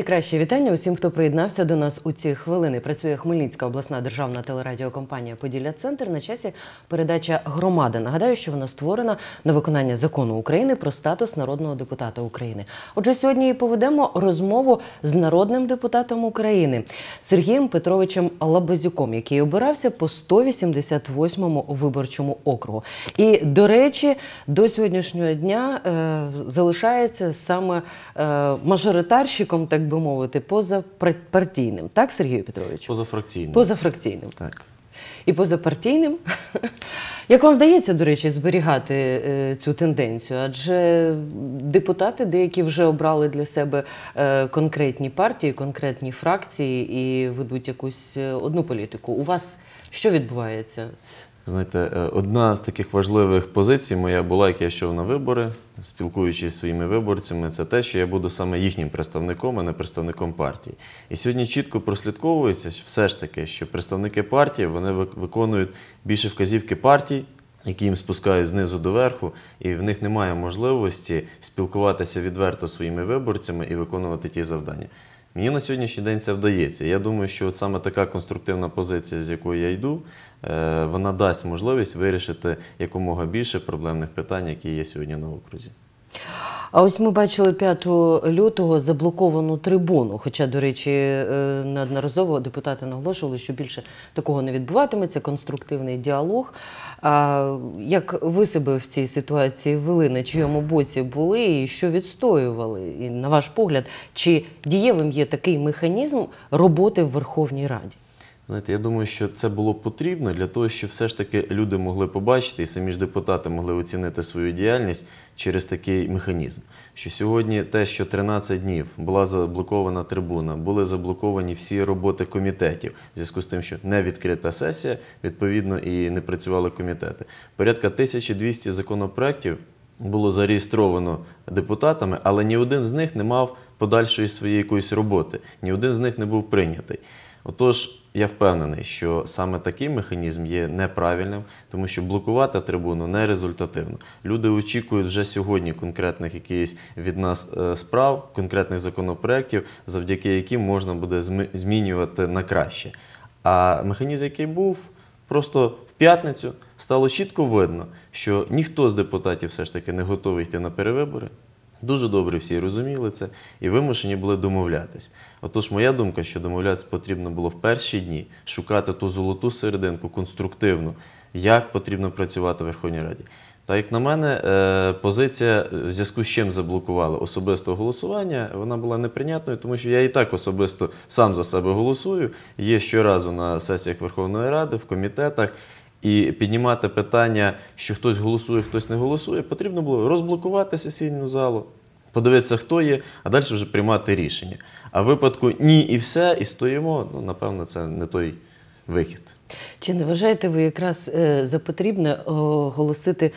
Найкраще вітання усім, хто приєднався до нас у ці хвилини. Працює Хмельницька обласна державна телерадіокомпанія Поділля Центр. На часі передача громада. Нагадаю, що вона створена на виконання закону України про статус народного депутата України. Отже, сьогодні і поведемо розмову з народним депутатом України Сергієм Петровичем Лабазюком, який обирався по 188-му виборчому округу. І до речі, до сьогоднішнього дня е, залишається саме е, мажоритарщиком, так би мовити, позапартійним. Так, Сергію Петровичу? Позафракційно. Позафракційним. Так. І позапартійним. Як вам вдається, до речі, зберігати е, цю тенденцію? Адже депутати деякі вже обрали для себе е, конкретні партії, конкретні фракції і ведуть якусь е, одну політику. У вас що відбувається? Знаєте, е, одна з таких важливих позицій моя була, як я йшов на вибори, спілкуючись зі своїми виборцями, це те, що я буду саме їхнім представником, а не представником партії. І сьогодні чітко прослідковується що все ж таки, що представники партії вони виконують більше вказівки партій, які їм спускають знизу до верху, і в них немає можливості спілкуватися відверто зі своїми виборцями і виконувати ті завдання. Мені на сьогоднішній день це вдається. Я думаю, що от саме така конструктивна позиція, з якою я йду, е, вона дасть можливість вирішити якомога більше проблемних питань, які є сьогодні на окрузі. А ось ми бачили 5 лютого заблоковану трибуну. Хоча, до речі, е, неодноразово депутати наголошували, що більше такого не відбуватиметься, конструктивний діалог. А як ви себе в цій ситуації вели, на чийому боці були і що відстоювали? І на ваш погляд, чи дієвим є такий механізм роботи в Верховній Раді? Знаєте, я думаю, що це було потрібно для того, щоб все ж таки люди могли побачити і самі ж депутати могли оцінити свою діяльність через такий механізм. Що сьогодні те, що 13 днів була заблокована трибуна, були заблоковані всі роботи комітетів, в зв'язку з тим, що не відкрита сесія, відповідно, і не працювали комітети. Порядка 1200 законопроєктів було зареєстровано депутатами, але ні один з них не мав подальшої своєї якоїсь роботи, ні один з них не був прийнятий. Отож, я впевнений, що саме такий механізм є неправильним, тому що блокувати трибуну не результативно. Люди очікують вже сьогодні конкретних якихось від нас е, справ, конкретних законопроєктів, завдяки яким можна буде змінювати на краще. А механізм, який був, просто в п'ятницю стало чітко видно, що ніхто з депутатів все ж таки не готовий йти на перевибори. Дуже добре всі розуміли це і вимушені були домовлятись. Отож, моя думка, що домовлятися потрібно було в перші дні, шукати ту золоту серединку конструктивну, як потрібно працювати в Верховній Раді. Та як на мене, е, позиція, е, в зв'язку з чим заблокували особисто голосування, вона була неприйнятною, тому що я і так особисто сам за себе голосую. Є щоразу на сесіях Верховної Ради, в комітетах. І піднімати питання, що хтось голосує, хтось не голосує, потрібно було розблокувати сесійну залу, подивитися, хто є, а далі вже приймати рішення. А в випадку ні і все, і стоїмо, ну напевно, це не той вихід. Чи не вважаєте ви якраз е, за потрібне оголосити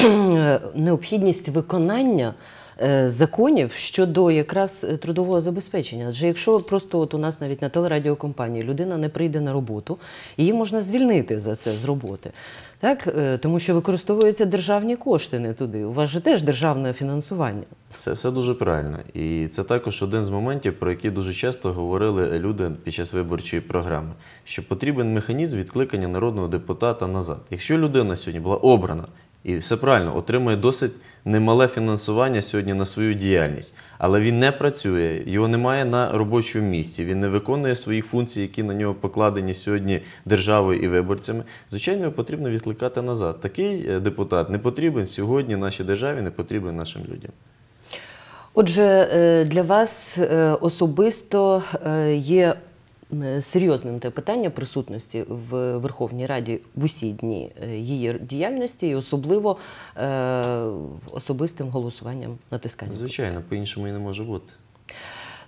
е, необхідність виконання е, законів щодо якраз е, трудового забезпечення? Адже якщо просто от у нас навіть на телерадіокомпанії людина не прийде на роботу, її можна звільнити за це з роботи. Так? Е, Тому що використовуються державні кошти не туди. У вас же теж державне фінансування. Це все дуже правильно. І це також один з моментів, про які дуже часто говорили люди під час виборчої програми, що потрібен механізм відкликання народного депутата назад. Якщо людина сьогодні була обрана і все правильно отримує досить немале фінансування сьогодні на свою діяльність, але він не працює, його немає на робочому місці, він не виконує своїх функцій, які на нього покладені сьогодні державою і виборцями. Звичайно, його потрібно відкликати назад. Такий е, депутат не потрібен сьогодні нашій державі, не потрібен нашим людям. Отже, е, для вас е, особисто є серйозним те питання присутності в Верховній Раді в усі дні е, її діяльності, і особливо е, особистим голосуванням натискання. Звичайно, по-іншому і не може бути.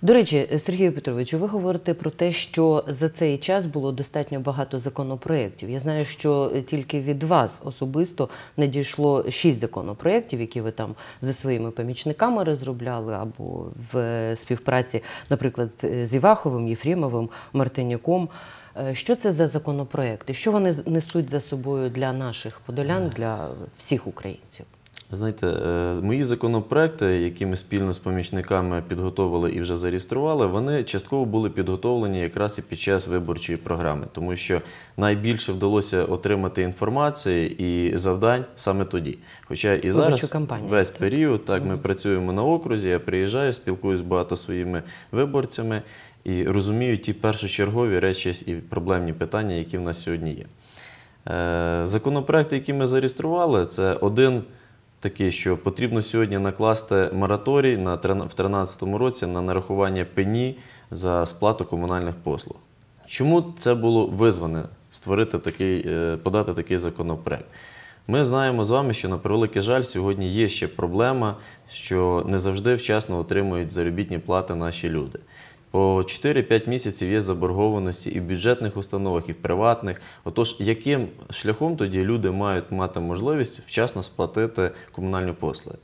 До речі, Сергію Петровичу, ви говорите про те, що за цей час було достатньо багато законопроєктів. Я знаю, що тільки від вас особисто надійшло шість законопроєктів, які ви там за своїми помічниками розробляли, або в співпраці, наприклад, з Іваховим, Єфремовим, Мартинюком. Е, Що це за законопроекти? Що вони несуть за собою для наших подолян, для всіх українців? Знаєте, е, мої законопроекти, які ми спільно з помічниками підготовили і вже зареєстрували, вони частково були підготовлені якраз і під час виборчої програми, тому що найбільше вдалося отримати інформації і завдань саме тоді. Хоча і Виборчу зараз кампанію, весь період так ми працюємо на окрузі. Я приїжджаю, спілкуюсь багато своїми виборцями і розумію ті першочергові речі і проблемні питання, які в нас сьогодні є. Е, Законопроекти, які ми зареєстрували, це один такий, що потрібно сьогодні накласти мораторій на в 2013 році на нарахування пені за сплату комунальних послуг. Чому це було визване створити такий, е, подати такий законопроект? Ми знаємо з вами, що на превеликий жаль, сьогодні є ще проблема, що не завжди вчасно отримують заробітні плати наші люди. По 4-5 місяців є заборгованості і в бюджетних установах, і в приватних. Отож, яким шляхом тоді люди мають мати можливість вчасно сплатити комунальні послуги?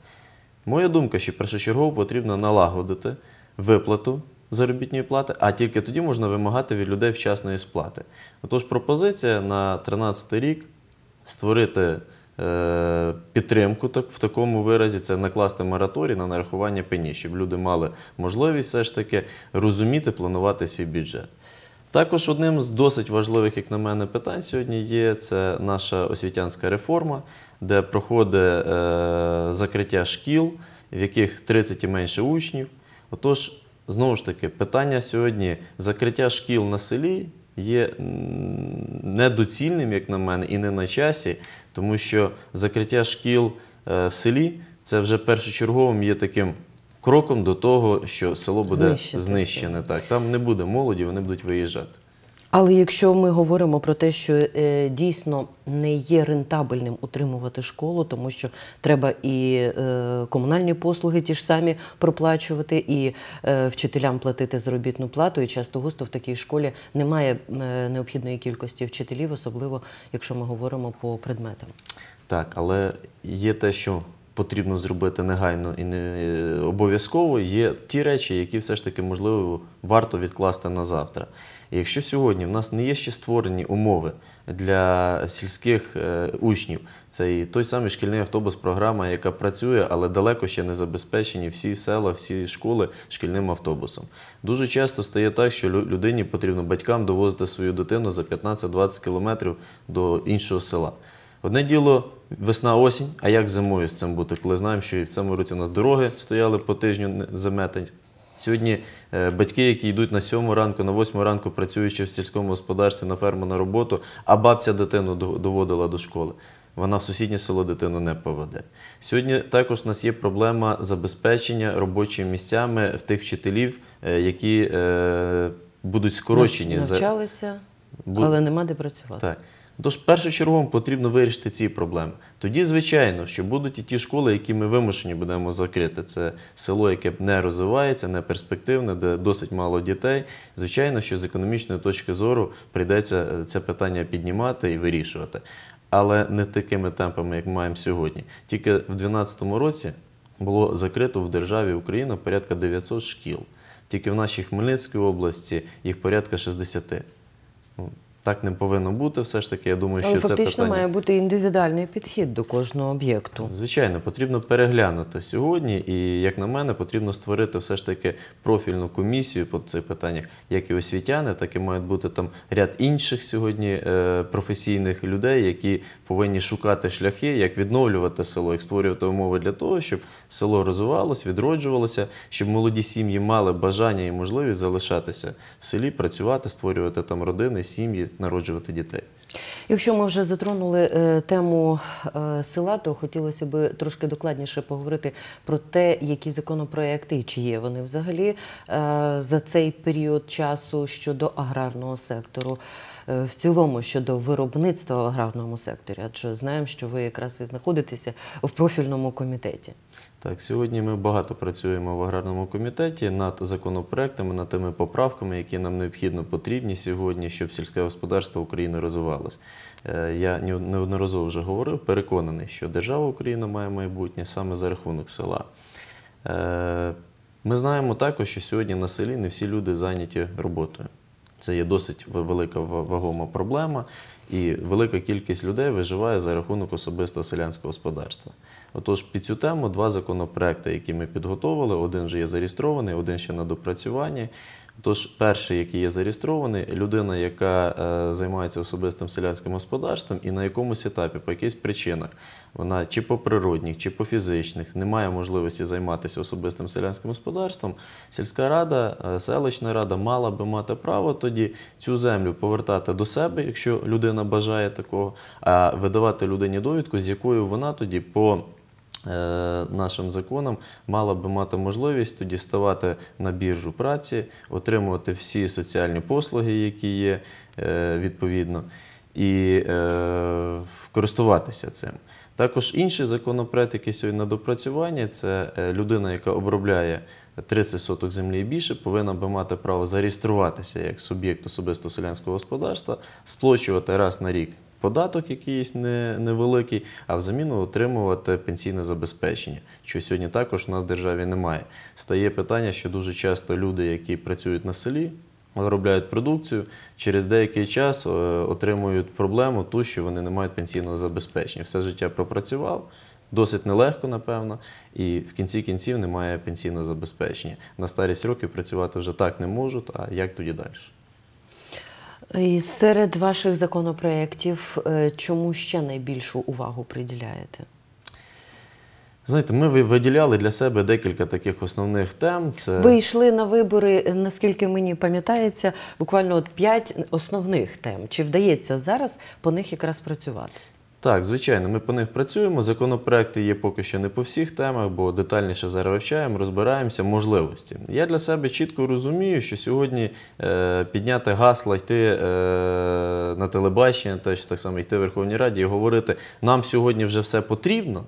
Моя думка, що першочергово потрібно налагодити виплату заробітної плати, а тільки тоді можна вимагати від людей вчасної сплати. Отож, пропозиція на 2013 рік створити підтримку так, в такому виразі, це накласти мораторій на нарахування пені, щоб люди мали можливість все ж таки розуміти, планувати свій бюджет. Також одним з досить важливих, як на мене, питань сьогодні є це наша освітянська реформа, де проходить е, закриття шкіл, в яких 30 і менше учнів. Отож, знову ж таки, питання сьогодні закриття шкіл на селі є недоцільним, як на мене, і не на часі, тому що закриття шкіл е, в селі це вже першочерговим є таким кроком до того, що село буде знищене. Так, там не буде молоді, вони будуть виїжджати. Але якщо ми говоримо про те, що е, дійсно не є рентабельним утримувати школу, тому що треба і е, комунальні послуги ті ж самі проплачувати, і е, вчителям платити заробітну плату, і часто густо в такій школі немає необхідної кількості вчителів, особливо якщо ми говоримо по предметам. Так, але є те, що потрібно зробити негайно і не обов'язково. Є ті речі, які все ж таки можливо варто відкласти на завтра. Якщо сьогодні в нас не є ще створені умови для сільських е, учнів, це і той самий шкільний автобус, програма, яка працює, але далеко ще не забезпечені всі села, всі школи шкільним автобусом. Дуже часто стає так, що людині потрібно батькам довозити свою дитину за 15-20 кілометрів до іншого села. Одне діло весна-осінь, а як зимою з цим бути, коли знаємо, що і в цьому році у нас дороги стояли по тижню заметень. Сьогодні е, батьки, які йдуть на сьому ранку, на восьму ранку, працюючи в сільському господарстві на ферму на роботу, а бабця дитину доводила до школи. Вона в сусіднє село дитину не поведе. Сьогодні також у нас є проблема забезпечення робочими місцями в тих вчителів, е, які е, будуть скорочені Навчалися, але нема де працювати. так. Тож першочергово потрібно вирішити ці проблеми. Тоді, звичайно, що будуть і ті школи, які ми вимушені будемо закрити. Це село, яке не розвивається, не перспективне, де досить мало дітей. Звичайно, що з економічної точки зору прийдеться е, це питання піднімати і вирішувати. Але не такими темпами, як ми маємо сьогодні. Тільки в 2012 році було закрито в державі Україна порядка 900 шкіл. Тільки в нашій Хмельницькій області їх порядка 60. Так не повинно бути. Все ж таки, я думаю, Але що це фактично питання. має бути індивідуальний підхід до кожного об'єкту. Звичайно, потрібно переглянути сьогодні, і як на мене, потрібно створити все ж таки профільну комісію по цих питаннях, як і освітяни, так і мають бути там ряд інших сьогодні е, професійних людей, які повинні шукати шляхи, як відновлювати село, як створювати умови для того, щоб село розвивалося, відроджувалося, щоб молоді сім'ї мали бажання і можливість залишатися в селі, працювати, створювати там родини, сім'ї, народжувати дітей. Якщо ми вже затронули е, тему е, села, то хотілося б трошки докладніше поговорити про те, які законопроекти і чи є вони взагалі е, за цей період часу щодо аграрного сектору. В цілому щодо виробництва в аграрному секторі, адже знаємо, що ви якраз і знаходитеся в профільному комітеті. Так, сьогодні ми багато працюємо в аграрному комітеті над законопроектами, над тими поправками, які нам необхідно потрібні сьогодні, щоб сільське господарство України розвивалось. Е, Я неодноразово вже говорив, переконаний, що держава Україна має майбутнє саме за рахунок села. Е, Ми знаємо також, що сьогодні на селі не всі люди зайняті роботою. Це є досить велика вагома проблема. І велика кількість людей виживає за рахунок особистого селянського господарства. Отож, під цю тему два законопроекти, які ми підготовили, один вже є зареєстрований, один ще на допрацюванні. Тож, перший, який є зареєстрований, людина, яка е, займається особистим селянським господарством, і на якомусь етапі, по якихось причинах, вона чи по природних, чи по фізичних не має можливості займатися особистим селянським господарством, сільська рада, е, селищна рада мала би мати право тоді цю землю повертати до себе, якщо людина бажає такого, а видавати людині довідку, з якою вона тоді по нашим законам мала би мати можливість тоді ставати на біржу праці, отримувати всі соціальні послуги, які є е, відповідно, і е, користуватися цим. Також інший законопроект, який сьогодні на допрацюванні, це е, людина, яка обробляє 30 соток землі і більше, повинна би мати право зареєструватися як суб'єкт особисто селянського господарства, сплачувати раз на рік податок якийсь не- невеликий, а взаміну отримувати пенсійне забезпечення, що сьогодні також у нас в державі немає. Стає питання, що дуже часто люди, які працюють на селі, виробляють продукцію, через деякий час е, отримують проблему ту, що вони не мають пенсійного забезпечення. Все життя пропрацював. Досить нелегко, напевно, і в кінці кінців немає пенсійного забезпечення. На старість років працювати вже так не можуть, а як тоді далі? І серед ваших законопроєктів е, чому ще найбільшу увагу приділяєте? Знаєте, ми виділяли для себе декілька таких основних тем. Це Ви йшли на вибори, наскільки мені пам'ятається, буквально от п'ять основних тем. Чи вдається зараз по них якраз працювати? Так, звичайно, ми по них працюємо. Законопроекти є поки що не по всіх темах, бо детальніше зараз вивчаємо, розбираємося, можливості. Я для себе чітко розумію, що сьогодні е, підняти гасла, йти е, на телебачення, теж так само йти в Верховній Раді і говорити, нам сьогодні вже все потрібно.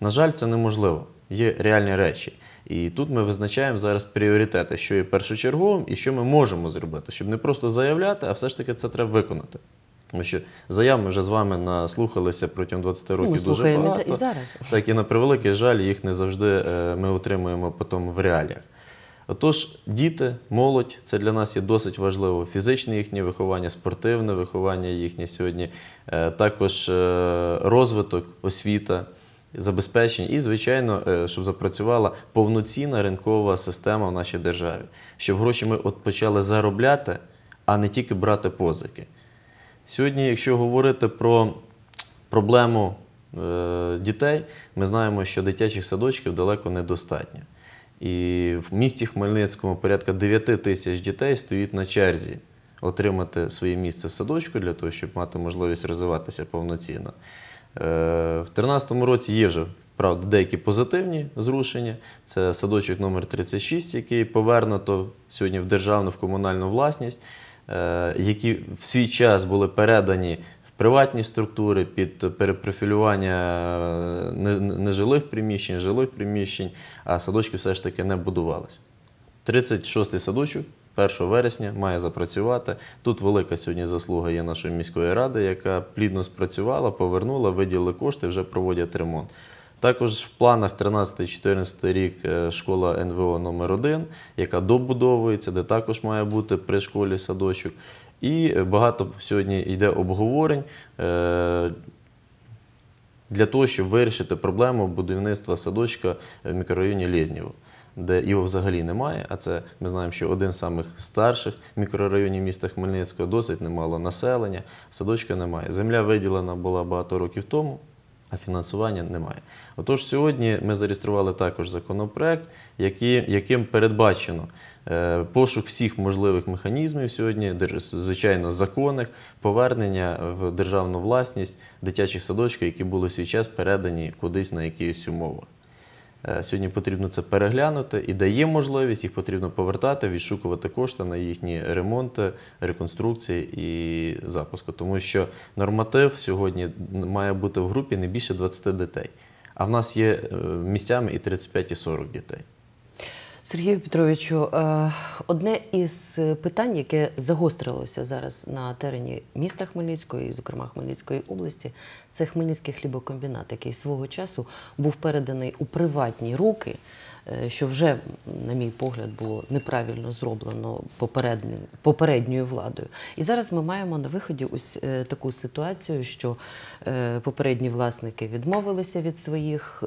На жаль, це неможливо. Є реальні речі. І тут ми визначаємо зараз пріоритети, що є першочерговим і що ми можемо зробити, щоб не просто заявляти, а все ж таки це треба виконати. Тому що заяв ми вже з вами наслухалися протягом 20 років Ну, Ми дуже багато. і зараз. Так і на превеликий жаль, їх не завжди е, ми отримуємо потім в реаліях. Отож, діти, молодь це для нас є досить важливо. Фізичне їхнє виховання, спортивне виховання їхнє сьогодні, е, також е, розвиток, освіта, забезпечення і, звичайно, щоб запрацювала повноцінна ринкова система в нашій державі, щоб гроші ми от почали заробляти, а не тільки брати позики. Сьогодні, якщо говорити про проблему е, дітей, ми знаємо, що дитячих садочків далеко недостатньо. І в місті Хмельницькому порядка 9 тисяч дітей стоїть на черзі отримати своє місце в садочку для того, щоб мати можливість розвиватися повноцінно. Е, В 2013 році є вже правда деякі позитивні зрушення. Це садочок номер 36, який повернуто сьогодні в державну в комунальну власність, які в свій час були передані в приватні структури під перепрофілювання е, не- не- нежилих приміщень, жилих приміщень, а садочки все ж таки не будувалися. 36-й садочок 1 вересня має запрацювати. Тут велика сьогодні заслуга є нашої міської ради, яка плідно спрацювала, повернула, виділили кошти, вже проводять ремонт. Також в планах 13-14 рік е, школа НВО номер 1 яка добудовується, де також має бути при школі садочок. І багато сьогодні йде обговорень. е, для того, щоб вирішити проблему будівництва садочка в мікрорайоні Лєзнєво, де його взагалі немає. А це ми знаємо, що один з самих старших мікрорайонів міста Хмельницького, досить немало населення, садочка немає. Земля виділена була багато років тому. А фінансування немає. Отож, сьогодні ми зареєстрували також законопроект, яким передбачено е, пошук всіх можливих механізмів сьогодні, звичайно, законних, повернення в державну власність дитячих садочків, які були свій час передані кудись на якісь умови. Е, Сьогодні потрібно це переглянути і дає можливість, їх потрібно повертати, відшукувати кошти на їхні ремонти, реконструкції і запуску. Тому що норматив сьогодні має бути в групі не більше 20 дітей. А в нас є е, місцями і 35, і 40 дітей. Сергію Петровичу, е, одне із питань, яке загострилося зараз на терені міста Хмельницького, і, зокрема Хмельницької області, це Хмельницький хлібокомбінат, який свого часу був переданий у приватні руки. Е, що вже, на мій погляд, було неправильно зроблено попередньою владою. І зараз ми маємо на виході ось е, таку ситуацію, що е, попередні власники відмовилися від своїх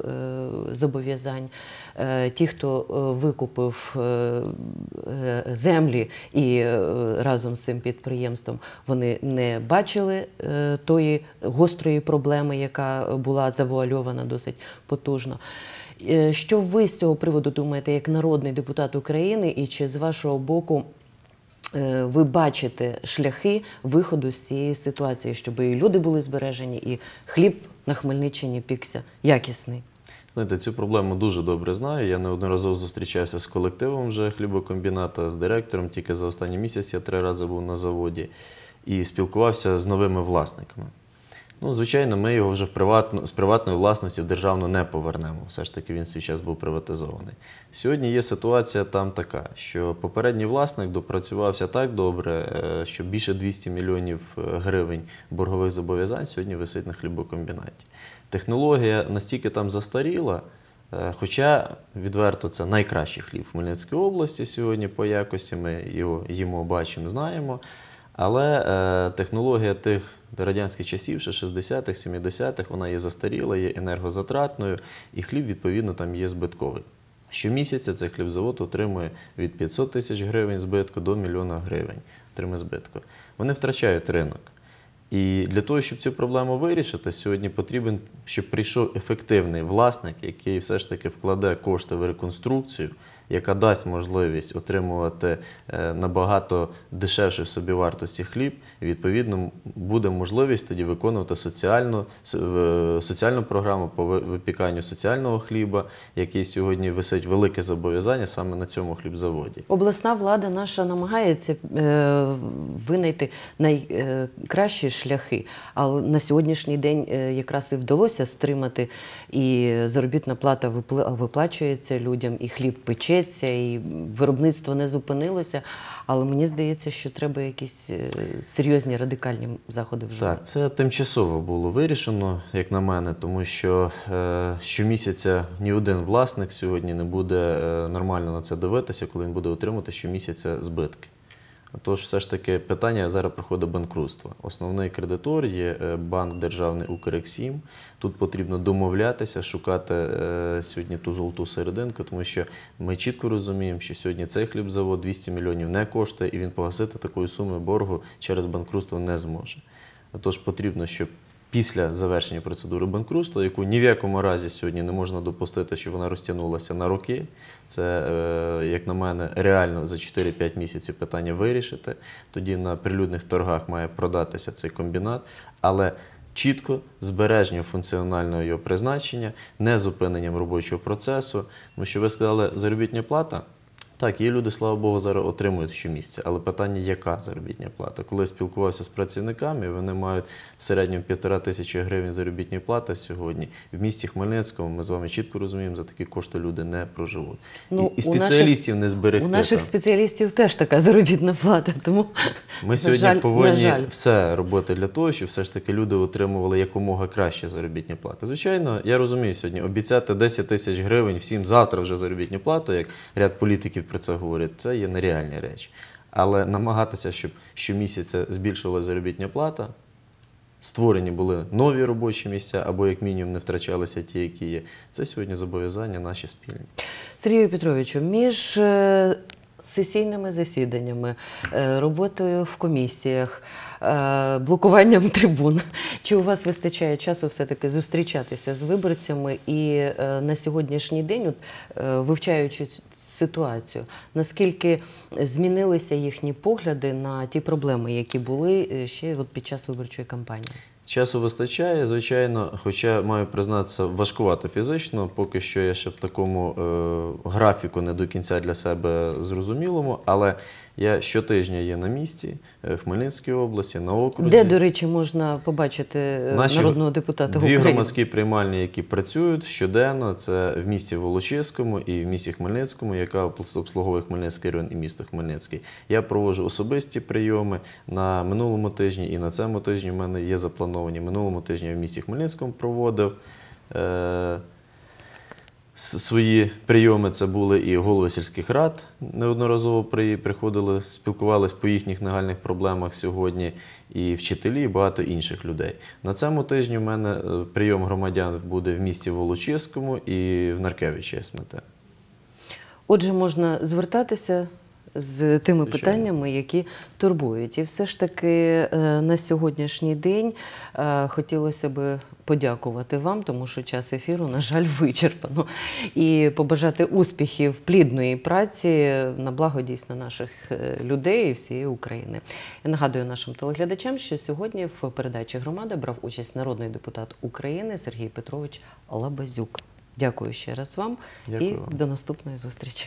зобов'язань. Ті, хто викупив землі і разом з цим підприємством вони не бачили тої гострої проблеми, яка була завуальована досить потужно. Е, Що ви з цього приводу думаєте як народний депутат України, і чи з вашого боку е, ви бачите шляхи виходу з цієї ситуації, щоб і люди були збережені, і хліб на Хмельниччині пікся якісний? Знаєте, цю проблему дуже добре знаю. Я неодноразово зустрічався з колективом вже хлібокомбіната, з директором. Тільки за останній місяць я три рази був на заводі і спілкувався з новими власниками. Ну, звичайно, ми його вже в приватну, з приватної власності в державну не повернемо. Все ж таки він свій час був приватизований. Сьогодні є ситуація там така, що попередній власник допрацювався так добре, е, що більше 200 мільйонів е, гривень боргових зобов'язань сьогодні висить на хлібокомбінаті. Технологія настільки там застаріла, е, хоча відверто це найкращий хліб в Хмельницькій області сьогодні по якості. Ми його їмо, бачимо, знаємо. Але е, технологія тих радянських часів, ще 60-х, 70-х, вона є застаріла, є енергозатратною, і хліб, відповідно, там є збитковий. Щомісяця цей хлібзавод отримує від 500 тисяч гривень збитку до мільйона гривень отримує збитку. Вони втрачають ринок. І для того, щоб цю проблему вирішити, сьогодні потрібен, щоб прийшов ефективний власник, який все ж таки вкладе кошти в реконструкцію, яка дасть можливість отримувати е, набагато дешевше в собівартості хліб. Відповідно буде можливість тоді виконувати соціальну, соціальну програму по випіканню соціального хліба, який сьогодні висить велике зобов'язання саме на цьому хлібзаводі. Обласна влада наша намагається е, винайти найкращі шляхи, але на сьогоднішній день е, якраз і вдалося стримати, і заробітна плата виплачується людям, і хліб печеться, і виробництво не зупинилося. Але мені здається, що треба якісь е, серйозні радикальні заходи вживати. Так, це тимчасово було вирішено, як на мене, тому що е, щомісяця ні один власник сьогодні не буде е, нормально на це дивитися, коли він буде отримувати щомісяця збитки. Тож, все ж таки, питання зараз проходить банкрутства. Основний кредитор є е, банк державний Укрексім. Тут потрібно домовлятися, шукати е, сьогодні ту золоту серединку, тому що ми чітко розуміємо, що сьогодні цей хлібзавод 200 мільйонів не коштує, і він погасити такої суми боргу через банкрутство не зможе. Тож потрібно, щоб після завершення процедури банкрутства, яку ні в якому разі сьогодні не можна допустити, щоб вона розтягнулася на роки. Це, е, як на мене, реально за 4-5 місяців питання вирішити. Тоді на прилюдних торгах має продатися цей комбінат, але чітко збереження функціонального його призначення, не зупиненням робочого процесу. Тому що ви сказали, заробітня плата. Так, є люди, слава Богу, зараз отримують щомісяця, але питання, яка заробітня плата? Коли я спілкувався з працівниками, вони мають в середньому півтора тисячі гривень заробітної плати сьогодні. В місті Хмельницькому ми з вами чітко розуміємо, за такі кошти люди не проживуть. Ну, і, і у наших- спеціалістів не зберегти. У наших там. спеціалістів теж така заробітна плата, тому Ми сьогодні жаль, повинні все робити для того, щоб все ж таки люди отримували якомога краще заробітні плати. Звичайно, я розумію сьогодні, обіцяти 10 тисяч гривень всім завтра вже заробітну плату, як ряд політиків про це говорять, це є нереальні речі. Але намагатися, щоб щомісяця збільшилася заробітня плата, створені були нові робочі місця, або як мінімум не втрачалися ті, які є. Це сьогодні зобов'язання наші спільні. Сергію Петровичу, між е, сесійними засіданнями, е, роботою в комісіях, е, блокуванням трибун, чи у вас вистачає часу все-таки зустрічатися з виборцями і е, на сьогоднішній день, от, вивчаючи ситуацію, наскільки змінилися їхні погляди на ті проблеми, які були ще от під час виборчої кампанії? Часу вистачає, звичайно, хоча маю признатися важкувато фізично, поки що я ще в такому е, графіку не до кінця для себе зрозумілому, але я щотижня є на місці е, в Хмельницькій області, на окрузі. Де, до речі, можна побачити е, Наші народного депутата Дві України? громадські приймальні, які працюють щоденно, це в місті Волочиському і в місті Хмельницькому, яка обслуговує Хмельницький район і місто Хмельницький. Я проводжу особисті прийоми на минулому тижні і на цьому тижні в мене є заплановані. Минулому тижні я в місті Хмельницькому проводив. Свої прийоми це були і голови сільських рад неодноразово приходили, спілкувалися по їхніх нагальних проблемах сьогодні, і вчителі, і багато інших людей. На цьому тижні в мене е, прийом громадян буде в місті Волочиському і в Наркевичі СМТ. Отже, можна звертатися з тими питаннями, які турбують. І все ж таки е, на сьогоднішній день е, хотілося би подякувати вам, тому що час ефіру, на жаль, вичерпано. І побажати успіхів, плідної праці на благо дійсно наших е, людей і всієї України. Я нагадую нашим телеглядачам, що сьогодні в передачі громада брав участь народний депутат України Сергій Петрович Лабазюк. Дякую ще раз вам Дякую і до наступної зустрічі.